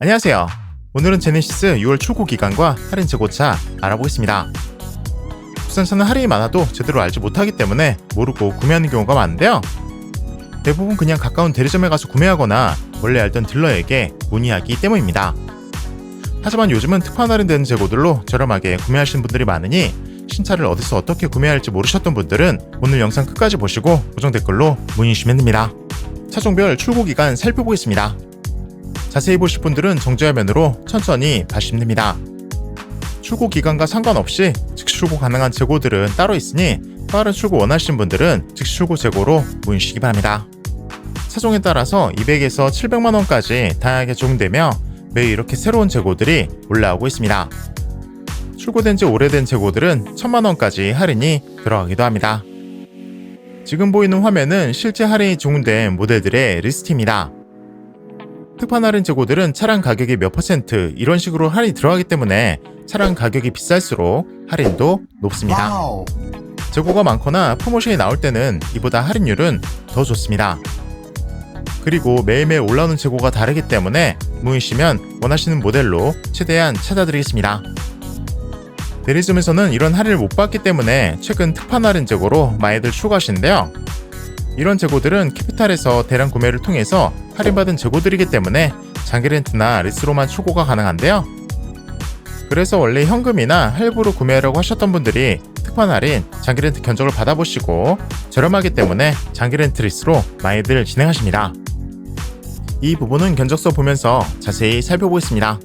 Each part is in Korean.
안녕하세요. 오늘은 제네시스 6월 출고 기간과 할인 재고차 알아보겠습니다. 국산차는 할인이 많아도 제대로 알지 못하기 때문에 모르고 구매하는 경우가 많은데요. 대부분 그냥 가까운 대리점에 가서 구매하거나 원래 알던 딜러에게 문의하기 때문입니다. 하지만 요즘은 특판 할인되는 재고들로 저렴하게 구매하시는 분들이 많으니 신차를 어디서 어떻게 구매할지 모르셨던 분들은 오늘 영상 끝까지 보시고 고정 댓글로 문의 주시면 됩니다. 차종별 출고 기간 살펴보겠습니다. 자세히 보실 분들은 정지화면으로 천천히 봐주시면 됩니다. 출고 기간과 상관없이 즉시 출고 가능한 재고들은 따로 있으니 빠른 출고 원하시는 분들은 즉시 출고 재고로 주시기 바랍니다. 차종에 따라서 200에서 700만 원까지 다양하게 적용되며 매일 이렇게 새로운 재고들이 올라오고 있습니다. 출고된 지 오래된 재고들은 1000만 원까지 할인이 들어가기도 합니다. 지금 보이는 화면은 실제 할인이 적용된 모델들의 리스트입니다. 특판 할인 재고들은 차량 가격의 몇 퍼센트 이런 식으로 할인이 들어가기 때문에 차량 가격이 비쌀수록 할인도 높습니다. 와우. 재고가 많거나 프로모션이 나올 때는 이보다 할인율은 더 좋습니다. 그리고 매일매일 올라오는 재고가 다르기 때문에 문의시면 원하시는 모델로 최대한 찾아드리겠습니다. 대리점에서는 이런 할인을 못 받기 때문에 최근 특판 할인 재고로 많이들 추가하시는데요. 이런 재고들은 캐피탈에서 대량 구매를 통해서 할인받은 재고들이기 때문에 장기 렌트나 리스로만 출고가 가능한데요. 그래서 원래 현금이나 할부로 구매하려고 하셨던 분들이 특판 할인, 장기 렌트 견적을 받아보시고 저렴하기 때문에 장기 렌트 리스로 많이들 진행하십니다. 이 부분은 견적서 보면서 자세히 살펴보겠습니다.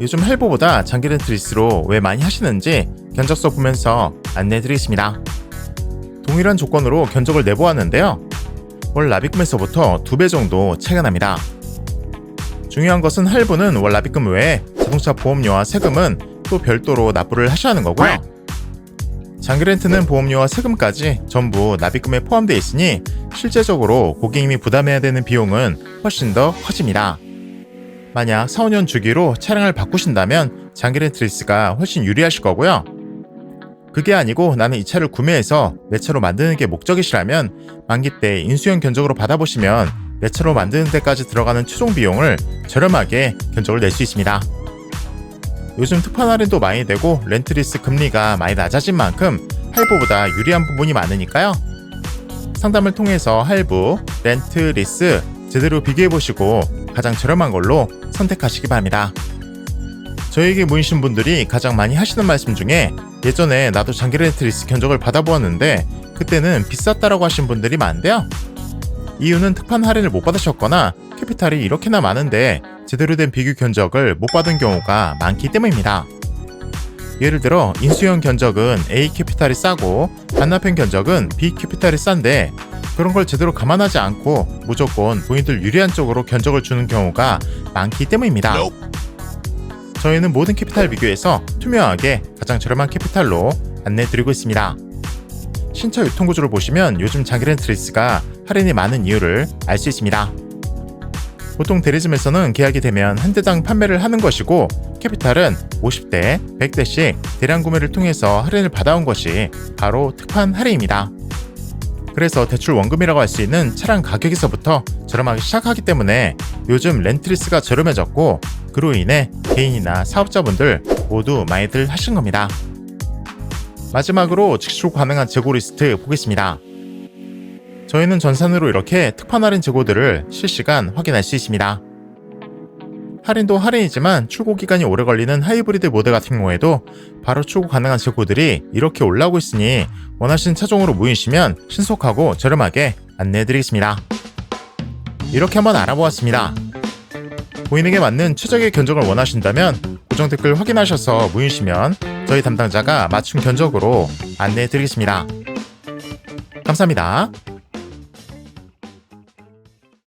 요즘 할부보다 장기 렌트 리스로 왜 많이 하시는지 견적서 보면서 안내해드리겠습니다. 동일한 조건으로 견적을 내보았는데요. 월 납입금에서부터 2배 정도 차이가 납니다. 중요한 것은 할부는 월 납입금 외에 자동차 보험료와 세금은 또 별도로 납부를 하셔야 하는 거고요. 장기 렌트는 보험료와 세금까지 전부 납입금에 포함되어 있으니 실제적으로 고객님이 부담해야 되는 비용은 훨씬 더 커집니다. 만약 4, 5년 주기로 차량을 바꾸신다면 장기 렌트 리스가 훨씬 유리하실 거고요. 그게 아니고 나는 이 차를 구매해서 내 차로 만드는 게 목적이시라면 만기 때 인수형 견적으로 받아보시면 내 차로 만드는 데까지 들어가는 최종 비용을 저렴하게 견적을 낼 수 있습니다. 요즘 특판 할인도 많이 되고 렌트리스 금리가 많이 낮아진 만큼 할부보다 유리한 부분이 많으니까요. 상담을 통해서 할부, 렌트, 리스 제대로 비교해보시고 가장 저렴한 걸로 선택하시기 바랍니다. 저에게 문의신 분들이 가장 많이 하시는 말씀 중에 예전에 나도 장기 렌트 리스 견적을 받아보았는데 그때는 비쌌다라고 하신 분들이 많은데요. 이유는 특판 할인을 못 받으셨거나 캐피탈이 이렇게나 많은데 제대로 된 비교 견적을 못 받은 경우가 많기 때문입니다. 예를 들어 인수형 견적은 A 캐피탈이 싸고 반납형 견적은 B 캐피탈이 싼데 그런 걸 제대로 감안하지 않고 무조건 본인들 유리한 쪽으로 견적을 주는 경우가 많기 때문입니다. 저희는 모든 캐피탈 비교에서 투명하게 가장 저렴한 캐피탈로 안내드리고 있습니다. 신차 유통 구조를 보시면 요즘 장기 렌트 리스가 할인이 많은 이유를 알 수 있습니다. 보통 대리점에서는 계약이 되면 한 대당 판매를 하는 것이고 캐피탈은 50대, 100대씩 대량 구매를 통해서 할인을 받아온 것이 바로 특판 할인입니다. 그래서 대출 원금이라고 할 수 있는 차량 가격에서부터 저렴하게 시작하기 때문에 요즘 렌트리스가 저렴해졌고 그로 인해 개인이나 사업자분들 모두 많이들 하신 겁니다. 마지막으로 직출 가능한 재고 리스트 보겠습니다. 저희는 전산으로 이렇게 특판 할인 재고들을 실시간 확인할 수 있습니다. 할인도 할인이지만 출고 기간이 오래 걸리는 하이브리드 모델 같은 경우에도 바로 출고 가능한 재고들이 이렇게 올라오고 있으니 원하시는 차종으로 모이시면 신속하고 저렴하게 안내해드리겠습니다. 이렇게 한번 알아보았습니다. 본인에게 맞는 최적의 견적을 원하신다면 고정 댓글 확인하셔서 모이시면 저희 담당자가 맞춤 견적으로 안내해 드리겠습니다. 감사합니다.